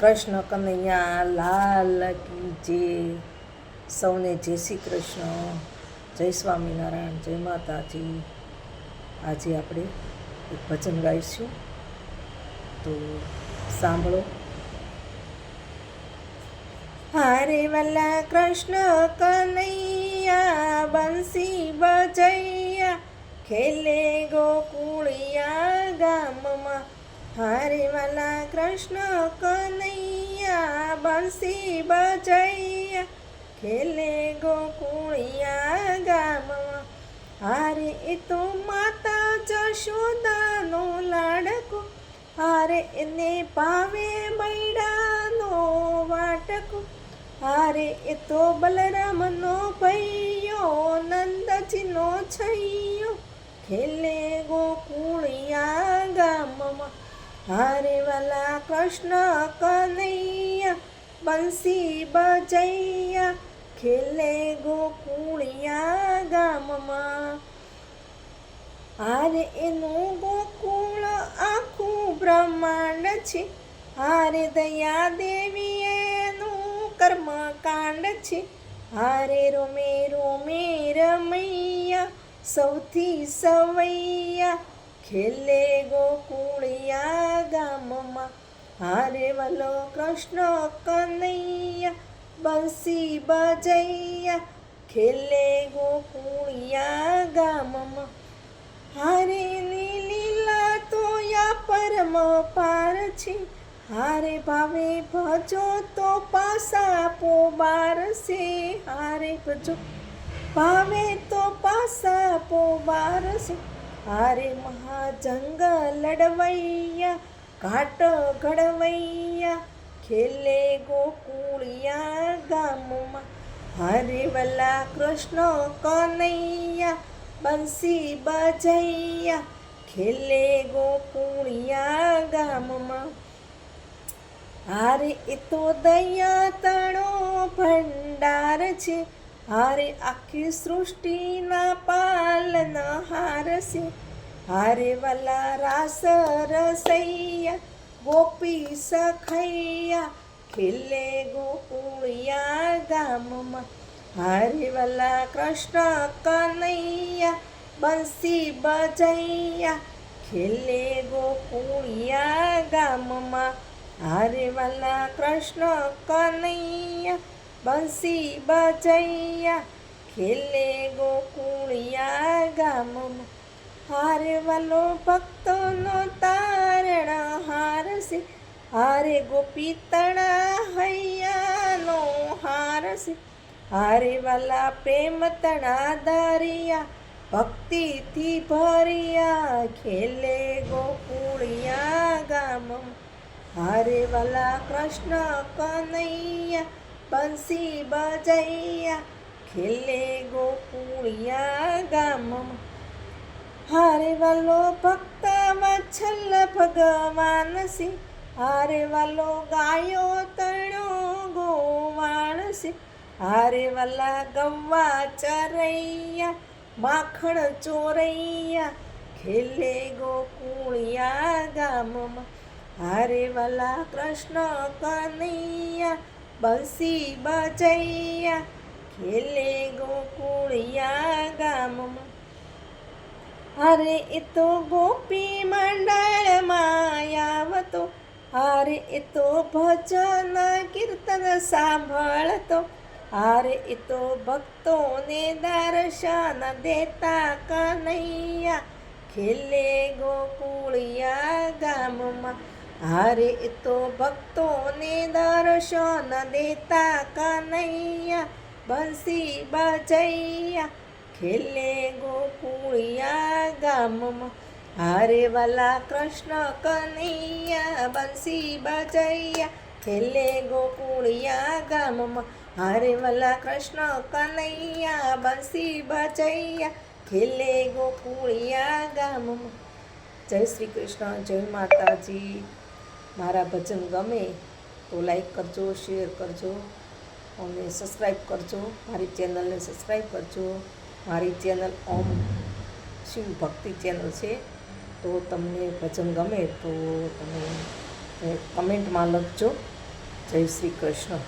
કૃષ્ણ કનૈયા, લાલ કી જે, સૌને જય શ્રી કૃષ્ણ, જય સ્વામિનારાયણ, જય માતાજી. આજે આપણે એક ભજન ગાઈશું. તો સાંભળો. હરે વલ્લા કૃષ્ણ કનૈયા, બંસી બજૈયા, ખેલે ગોકુળિયા ગામમાં હારે વાલા કૃષ્ણ કનૈયા, બંસી બજૈયા, ખેલે ગોકુળિયા ગામમાં. હારે એ તો માતા જશોદાનો લાડકો, હારે એને પાવે મૈડાનો વાટકો, હારે એ તો બલરામનો ભૈયો, નંદજીનો છૈયો, ખેલે ગોકુળિયા હારે વાલા કૃષ્ણ કનૈયા બંસી બજૈયા ખેલે ગોકુળિયા ગામમાં હારે એનું ગોકુળ આખું બ્રહ્માંડ છે હારે દયા દેવી એનું કર્મકાંડ છે હારે રોમે રોમે રમૈયા સૌથી સવૈયા ખેલે ગોકુળિયા ગામમાં હારે વલો કૃષ્ણ કનૈયા, બંસી બજૈયા. ખેલે ગોકુળિયા ગામમાં હારે ની લીલા તો યા પરમ પાર છે. હારે ભાવે ભજો તો પાસા પોબાર છે. હારે ભજો ભાવે તો પાસા પોબાર છે. હારે મહાજંગ લડવૈયા ઘાટ ઘડવૈયા ખેલે ગોકુળિયા ગામમાં હરે વલ્લા કૃષ્ણ કનૈયા બંસી બજૈયા ખેલે ગોકુળિયા ગામમાં હારે એ તો દયા તણો ભંડાર છે હારે આખી સૃષ્ટિના પાલન હાર છે હારે વલા રાસ રસૈયા ગોપી સખૈયા ખીલે ગોકુળિયા ગામમાં હારે વલા કૃષ્ણ કનૈયા બંસી બજૈયા ખીલે ગોકુળિયા ગામમાં હારે વાલા કૃષ્ણ કનૈયા બંસી બજૈયા ખેલે ગોકુળિયા ગામમાં હારે વાલો ભક્તોનો તારણા હારશે. હારે ગોપી તણા હૈયાનો હારશે. હારે વાલા પ્રેમ તણા દરિયા, ભક્તિથી ભરિયા ખેલે ગોકુળિયા ગામમાં હારે વાલા કૃષ્ણ કનૈયા, બંસી બજૈયા ખેલે ગોકુળિયા ગામમાં હારે વાલો ભક્ત વત્સલ ભગવાન સિંહ હારે વાલો ગાયો તણો ગોવાણ સિંહ હારે વાલા ગવા ચરૈયા માખણ ચોરૈયા ખેલે ગોકુળિયા ગામમાં હારે વાલા કૃષ્ણ કનૈયા બંસી બજૈયા ખેલે ગોકુળિયા ગામમાં. અરે એ તો ગોપી મંડળમાં આવતો. અરે એ તો ભજન કીર્તન સાંભળતો. અરે એ તો ભક્તોને દર્શન દેતા કનૈયા. ખેલે ગોકુળિયા ગામમાં. હારે તો ભક્તોને દર્શન દેતા કનૈયા. બંસી બજૈયા ખેલે ગોકુળિયા ગામમાં. હારે વાલા કૃષ્ણ કનૈયા બંસી બજૈયા ખેલે ગોકુળિયા ગામમાં. હારે વાલા કૃષ્ણ કનૈયા બંસી બજૈયા ખેલે ગોકુળિયા ગામમાં. જય શ્રી કૃષ્ણ, જય માતાજી. મારા ભજન ગમે તો લાઈક કરજો શેર કરજો. અને સબસ્ક્રાઈબ કરજો. મારી ચેનલને સબસ્ક્રાઈબ કરજો. મારી ચેનલ ઓમ શિવ ભક્તિ ચેનલ છે. તો તમને ભજન ગમે તો તમે કમેન્ટમાં લખજો. જય શ્રી કૃષ્ણ.